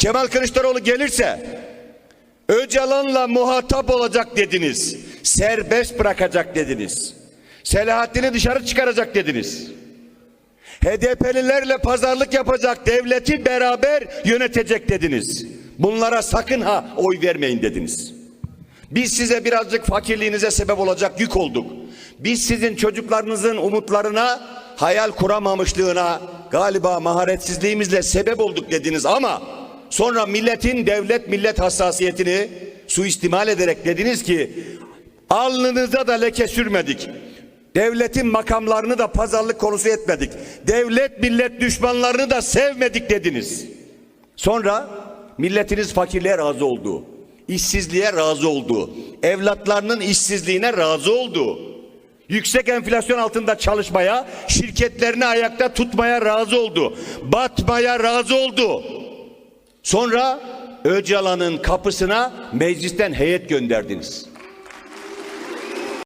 Kemal Kılıçdaroğlu gelirse Öcalan'la muhatap olacak dediniz. Serbest bırakacak dediniz. Selahattin'i dışarı çıkaracak dediniz. HDP'lilerle pazarlık yapacak, devleti beraber yönetecek dediniz. Bunlara sakın ha oy vermeyin dediniz. Biz size birazcık fakirliğinize sebep olacak yük olduk. Biz sizin çocuklarınızın umutlarına, hayal kuramamışlığına, galiba maharetsizliğimizle sebep olduk dediniz ama sonra milletin devlet millet hassasiyetini suistimal ederek dediniz ki alnınıza da leke sürmedik. Devletin makamlarını da pazarlık konusu etmedik. Devlet millet düşmanlarını da sevmedik dediniz. Sonra milletiniz fakirliğe razı oldu. işsizliğe razı oldu. Evlatlarının işsizliğine razı oldu. Yüksek enflasyon altında çalışmaya, şirketlerini ayakta tutmaya razı oldu. Batmaya razı oldu. Sonra Öcalan'ın kapısına meclisten heyet gönderdiniz.